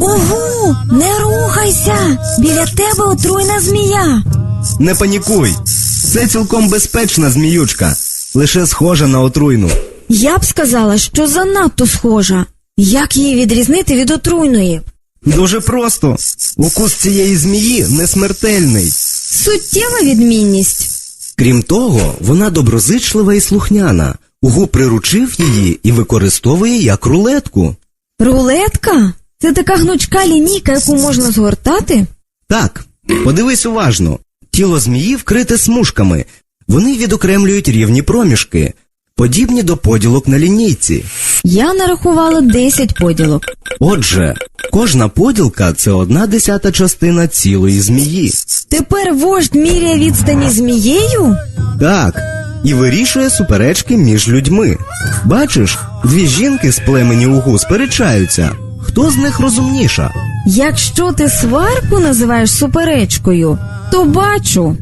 Угу, не рухайся! Біля тебе отруйна змія. Не панікуй. Це цілком безпечна зміючка, лише схожа на отруйну. Я б сказала, що занадто схожа. Як її відрізнити від отруйної? Дуже просто. Укус цієї змії не смертельний. Суттєва відмінність. Крім того, вона доброзичлива і слухняна. Угу приручив її і використовує як рулетку. Рулетка? Це така гнучка лінійка, яку можна згортати? Так, подивись уважно. Тіло змії вкрите смужками. Вони відокремлюють рівні проміжки, подібні до поділок на лінійці. Я нарахувала 10 поділок. Отже, кожна поділка це одна десята частина цілої змії. Тепер вождь міряє відстані змією? Так, і вирішує суперечки між людьми. Бачиш, дві жінки з племені Угу сперечаються. Хто з них розумніша? Якщо ти сварку називаєш суперечкою, то бачу.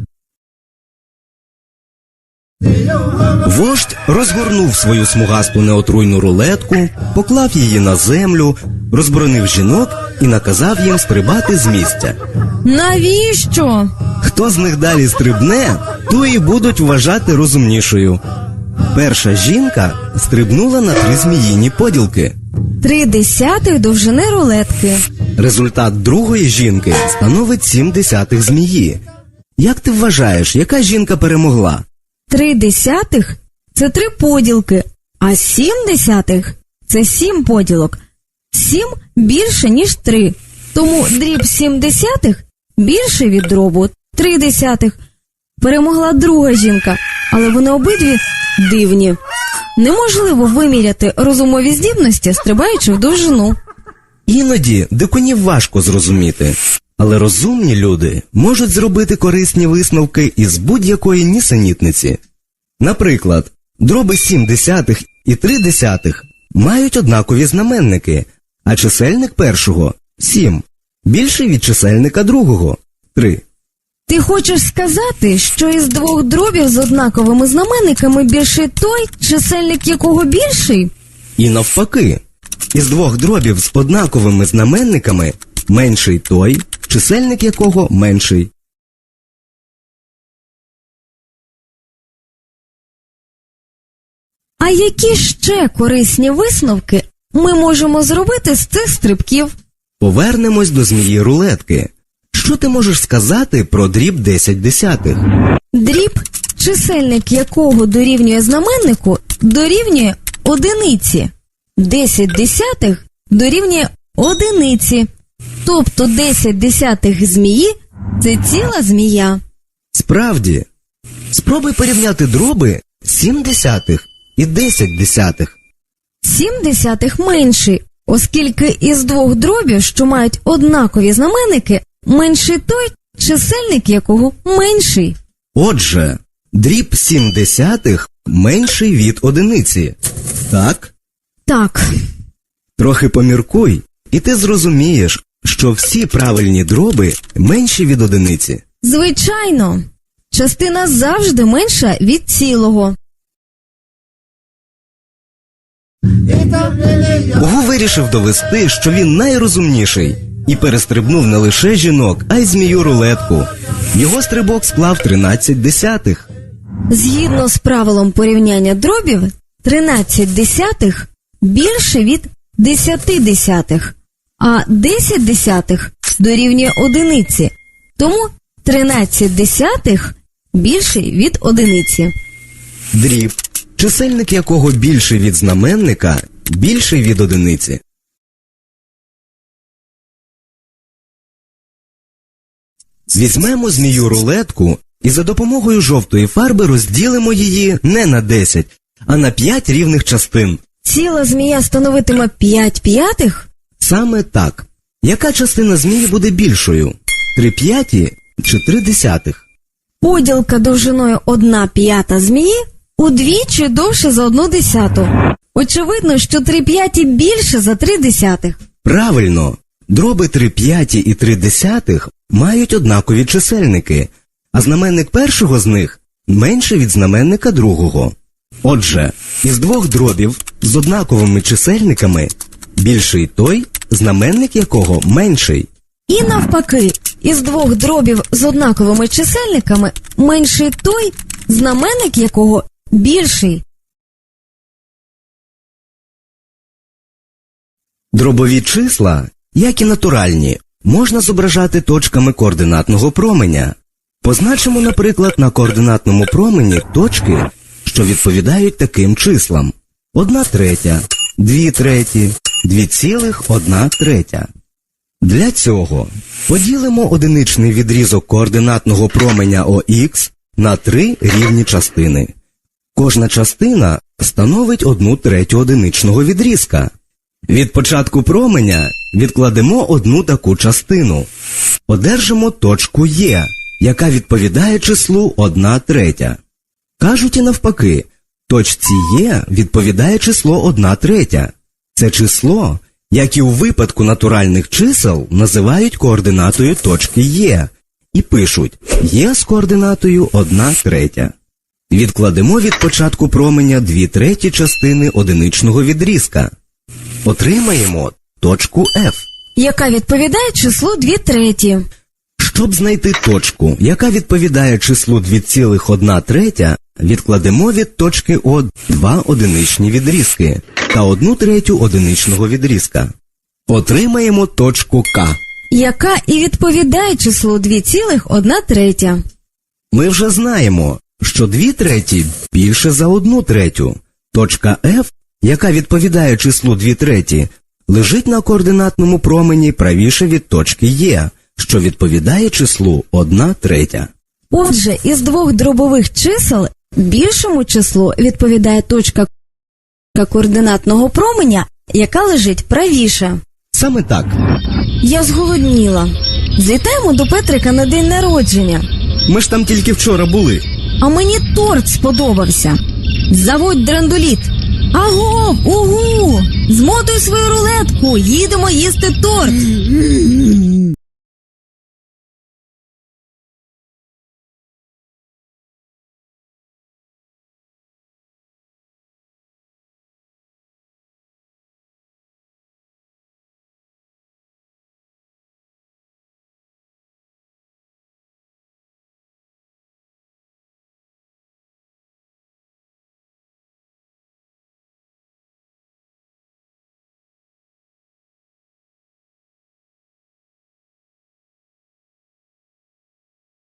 Вождь розгорнув свою смугасту неотруйну рулетку, поклав її на землю, розборонив жінок і наказав їм стрибати з місця. Навіщо? Хто з них далі стрибне, то і будуть вважати розумнішою. Перша жінка стрибнула на три зміїні поділки. Три десятих довжини рулетки. Результат другої жінки становить сім десятих змії. Як ти вважаєш, яка жінка перемогла? Три десятих це три поділки, а сім десятих це сім поділок. Сім більше, ніж три. Тому дріб сім десятих більше від дробу три десятих. Перемогла друга жінка, але вони обидві дивні. Неможливо виміряти розумові здібності, стрибаючи в довжину. Іноді дикунів важко зрозуміти, але розумні люди можуть зробити корисні висновки із будь-якої нісенітниці. Наприклад, дроби 7 десятих і 3 десятих мають однакові знаменники, а чисельник першого 7, більший від чисельника другого 3. Ти хочеш сказати, що із двох дробів з однаковими знаменниками більший той, чисельник якого більший? І навпаки, із двох дробів з однаковими знаменниками менший той, чисельник якого менший. А які ще корисні висновки ми можемо зробити з цих стрибків? Повернемось до змії рулетки. Що ти можеш сказати про дріб 10 десятих? Дріб, чисельник якого дорівнює знаменнику, дорівнює одиниці. 10 десятих дорівнює одиниці. Тобто 10 десятих змії це ціла змія. Справді, спробуй порівняти дроби 7 десятих і 10 десятих. 7 десятих менший, оскільки із двох дробів, що мають однакові знаменники, менший той, чисельник якого менший. Отже, дріб 7 десятих менший від одиниці. Так? Так, Трохи поміркуй, і ти зрозумієш, що всі правильні дроби менші від одиниці. звичайно, частина завжди менша від цілого. Угу вирішив довести, що він найрозумніший, і перестрибнув не лише жінок, а й змію рулетку. Його стрибок склав 13 десятих. Згідно з правилом порівняння дробів, 13 десятих більше від 10 десятих, а 10 десятих дорівнює одиниці. Тому 13 десятих більший від одиниці. Дріб, чисельник якого більший від знаменника, більший від одиниці. Візьмемо змію рулетку і за допомогою жовтої фарби розділимо її не на 10, а на 5 рівних частин. Ціла змія становитиме 5 п'ятих? Саме так. Яка частина змії буде більшою? 3 п'яті чи 3 десятих? Поділка довжиною 1 п'ята змії удвічі довше за 1 десяту. Очевидно, що 3 п'яті більше за 3 десятих. Правильно, дроби 3 п'яті і 3 десятих мають однакові чисельники, а знаменник першого з них менше від знаменника другого. Отже, із двох дробів з однаковими чисельниками більший той, знаменник якого менший. І навпаки, із двох дробів з однаковими чисельниками менший той, знаменник якого більший. Дробові числа, як і натуральні, можна зображати точками координатного променя. Позначимо, наприклад, на координатному промені точки, що відповідають таким числам. 1 третя, 2 треті, 2,1 третя. Для цього поділимо одиничний відрізок координатного променя ОХ на три рівні частини. Кожна частина становить одну третю одиничного відрізка. Від початку променя відкладемо одну таку частину. Одержимо точку Є, яка відповідає числу 1 третя. Кажуть і навпаки, точці Є відповідає число 1 третя. Це число, як і у випадку натуральних чисел, називають координатою точки Є і пишуть Є з координатою 1 третя. Відкладемо від початку променя 2 треті частини одиничного відрізка. Отримаємо точку F. яка відповідає числу 2 треті. Щоб знайти точку, яка відповідає числу 2,1 третя, відкладемо від точки О два одиничні відрізки та 1 третю одиничного відрізка. Отримаємо точку К. яка і відповідає числу 2,1 третя. Ми вже знаємо, що 2 треті більше за 1 третю. Точка F, яка відповідає числу 2 треті, лежить на координатному промені правіше від точки Є, що відповідає числу 1 третя. Отже, із двох дробових чисел більшому числу відповідає точка координатного променя, яка лежить правіше. Саме так. Я зголодніла. Злітаємо до Петрика на день народження, Ми ж там тільки вчора були. а мені торт сподобався. Заводь драндуліт. Аго, угу! Змотуй свою рулетку, їдемо їсти торт.